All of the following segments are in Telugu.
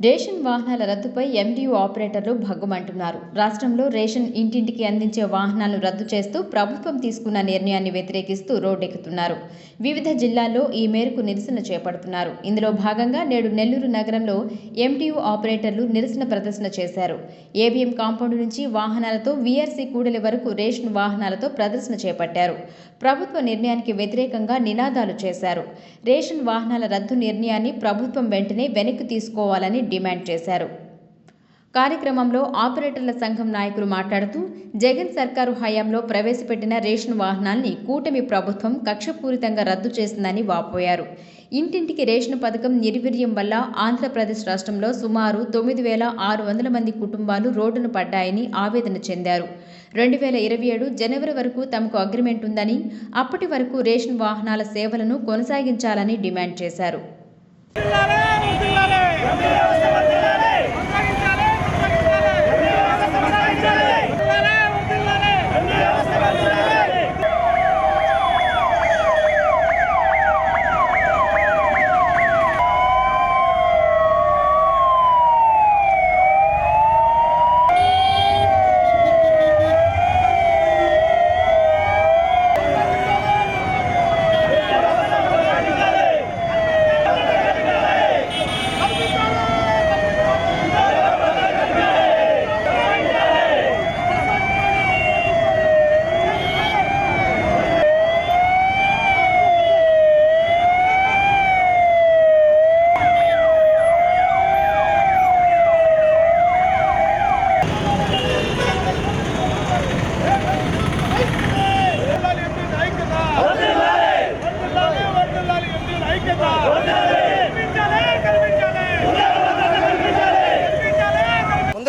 రేషన్ వాహనాల రద్దుపై ఎండియూ ఆపరేటర్లు భగ్గుమంటున్నారు. రాష్ట్రంలో రేషన్ ఇంటింటికి అందించే వాహనాలను రద్దు చేస్తూ ప్రభుత్వం తీసుకున్న నిర్ణయాన్ని వ్యతిరేకిస్తూ రోడ్డెక్కుతున్నారు. వివిధ జిల్లాల్లో ఈ మేరకు నిరసన చేపడుతున్నారు. ఇందులో భాగంగా నేడు నెల్లూరు నగరంలో ఎండియూ ఆపరేటర్లు నిరసన ప్రదర్శన చేశారు. ఏబిఎం కాంపౌండ్ నుంచి వాహనాలతో వీఆర్సీ కూడలి వరకు రేషన్ వాహనాలతో ప్రదర్శన చేపట్టారు. ప్రభుత్వ నిర్ణయానికి వ్యతిరేకంగా నినాదాలు చేశారు. రేషన్ వాహనాల రద్దు నిర్ణయాన్ని ప్రభుత్వం వెంటనే వెనక్కి తీసుకోవాలని డిమాండ్ చేశారు. కార్యక్రమంలో ఆపరేటర్ల సంఘం నాయకులు మాట్లాడుతూ జగన్ సర్కారు హయాంలో ప్రవేశపెట్టిన రేషన్ వాహనాల్ని కూటమి ప్రభుత్వం కక్షపూరితంగా రద్దు చేసిందని వాపోయారు. ఇంటింటికి రేషన్ పథకం నిర్వీర్యం వల్ల ఆంధ్రప్రదేశ్ రాష్ట్రంలో సుమారు తొమ్మిది వేల ఆరు వందల మంది కుటుంబాలు రోడ్డును పడ్డాయని ఆవేదన చెందారు. రెండు వేల ఇరవై ఏడు జనవరి వరకు తమకు అగ్రిమెంట్ ఉందని అప్పటి వరకు రేషన్ వాహనాల సేవలను కొనసాగించాలని డిమాండ్ చేశారు. ¡Amén!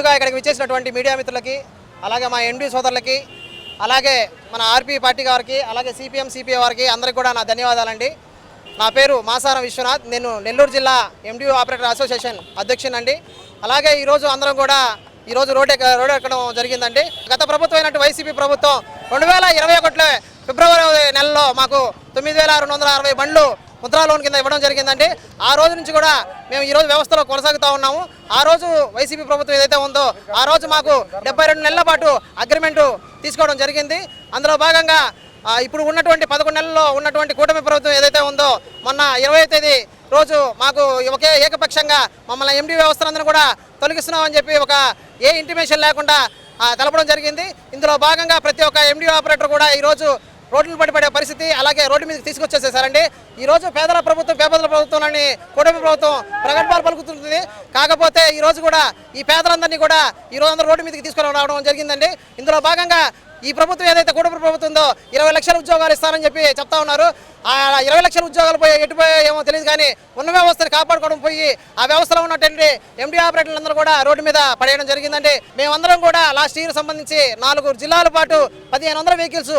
ముందుగా ఇక్కడికి విచ్చేసినటువంటి మీడియా మిత్రులకి అలాగే మా ఎండి సోదరులకి అలాగే మన ఆర్పీ పార్టీ గారికి అలాగే సిపిఎం సిపిఐ వారికి అందరికి కూడా నా ధన్యవాదాలండి. నా పేరు మాసారం విశ్వనాథ్. నేను నెల్లూరు జిల్లా ఎండియూ ఆపరేటర్ అసోసియేషన్ అధ్యక్షునండి. అలాగే ఈరోజు అందరం కూడా ఈరోజు రోడ్ ఎక్క రోడ్ ఎక్కడం జరిగిందండి. గత ప్రభుత్వం వైసీపీ ప్రభుత్వం రెండు వేల ఇరవై ఒకటిలో ఫిబ్రవరి నెలలో మాకు తొమ్మిది వేల రెండు వందల అరవై బండ్లు ముద్రా లోన్ కింద ఇవ్వడం జరిగిందంటే ఆ రోజు నుంచి కూడా మేము ఈ రోజు వ్యవస్థలో కొనసాగుతూ ఉన్నాము. ఆ రోజు వైసీపీ ప్రభుత్వం ఏదైతే ఉందో ఆ రోజు మాకు డెబ్బై రెండు నెలల పాటు అగ్రిమెంటు తీసుకోవడం జరిగింది. అందులో భాగంగా ఇప్పుడు ఉన్నటువంటి పదకొండు నెలల్లో ఉన్నటువంటి కూటమి ప్రభుత్వం ఏదైతే ఉందో మొన్న ఇరవై తేదీ రోజు మాకు ఒకే ఏకపక్షంగా మమ్మల్ని ఎండి వ్యవస్థలందరూ కూడా తొలగిస్తున్నామని చెప్పి ఒక ఏ ఇంటిమేషన్ లేకుండా తెలపడం జరిగింది. ఇందులో భాగంగా ప్రతి ఒక్క ఎండి ఆపరేటర్ కూడా ఈరోజు రోడ్లు పడిపడే పరిస్థితి అలాగే రోడ్డు మీద తీసుకొచ్చేసేసారండి ఈ రోజు పేదల ప్రభుత్వం పేదల ప్రభుత్వం అని కూటమి ప్రభుత్వం ప్రగల్భాలు పలుకుతుంది. కాకపోతే ఈ రోజు కూడా ఈ పేదలందరినీ కూడా ఈ అందరూ రోడ్డు మీదకి తీసుకొని రావడం జరిగిందండి. ఇందులో భాగంగా ఈ ప్రభుత్వం ఏదైతే కూటమి ప్రభుత్వం ఉందో ఇరవై లక్షల ఉద్యోగాలు ఇస్తారని చెప్పి చెప్తా ఉన్నారు. ఆ ఇరవై లక్షల ఉద్యోగాలు పోయి ఎటుపోయాయో ఏమో తెలియదు కానీ ఉన్న వ్యవస్థను కాపాడుకోవడం పోయి ఆ వ్యవస్థలో ఉన్నటువంటి ఎండి ఆపరేటర్లందరూ కూడా రోడ్డు మీద పడేయడం జరిగిందండి. మేమందరం కూడా లాస్ట్ ఇయర్ సంబంధించి నాలుగు జిల్లాల పాటు పదిహేను వందల వెహికల్స్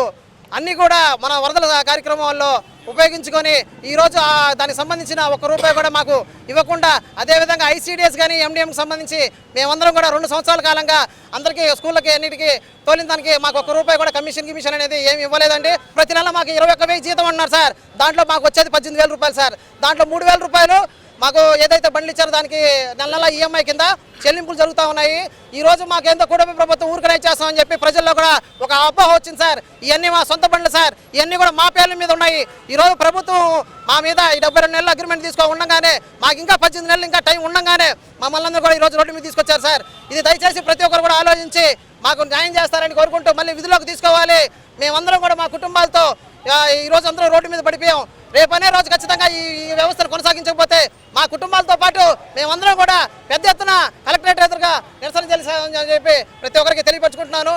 అన్నీ కూడా మన వరదల కార్యక్రమాల్లో ఉపయోగించుకొని ఈరోజు దానికి సంబంధించిన ఒక్క రూపాయి కూడా మాకు ఇవ్వకుండా అదేవిధంగా ఐసీడీఎస్ కానీ ఎండిఎంకి సంబంధించి మేమందరం కూడా రెండు సంవత్సరాల కాలంగా అందరికీ స్కూళ్ళకి అన్నిటికీ తోలిన దానికి మాకు ఒక రూపాయి కూడా కమిషన్ కమిషన్ అనేది ఏమి ఇవ్వలేదండి. ప్రతి నెల మాకు ఇరవై ఒక్క జీతం అన్నారు సార్. దాంట్లో మాకు వచ్చేది పద్దెనిమిది వేల రూపాయలు సార్. దాంట్లో మూడు వేల రూపాయలు మాకు ఏదైతే బండ్లు ఇచ్చారో దానికి నెల నెల ఈఎంఐ కింద చెల్లింపులు జరుగుతూ ఉన్నాయి. ఈ రోజు మాకేందో కూటమి ప్రభుత్వం ఊరికనే చేస్తామని చెప్పి ప్రజల్లో కూడా ఒక అపోహ వచ్చింది సార్. ఇవన్నీ మా సొంత బండ్లు సార్. ఇవన్నీ కూడా మా పేర్ల మీద ఉన్నాయి. ఈరోజు ప్రభుత్వం మా మీద ఈ డెబ్బై రెండు నెలలు అగ్రిమెంట్ తీసుకో ఉండగానే మాకు ఇంకా పద్దెనిమిది నెలలు ఇంకా టైం ఉండగానే మమ్మల్ని అందరూ కూడా ఈ రోజు రోడ్డు మీద తీసుకొచ్చారు సార్. ఇది దయచేసి ప్రతి ఒక్కరు కూడా ఆలోచించి మాకు న్యాయం చేస్తారని కోరుకుంటూ మళ్ళీ విధులకు తీసుకోవాలి. మేమందరం కూడా మా కుటుంబాలతో ఈరోజు ఈ రోజు రోడ్డు మీద పడిపోయాం. రేపనే రోజు ఖచ్చితంగా ఈ వ్యవస్థను కొనసాగించకపోతే మా కుటుంబాలతో పాటు మేమందరం కూడా పెద్ద ఎత్తున కలెక్టరేట్ ఎదురుగా నిరసన చేయాలని చెప్పి ప్రతి ఒక్కరికి తెలియపరచుకుంటున్నాను.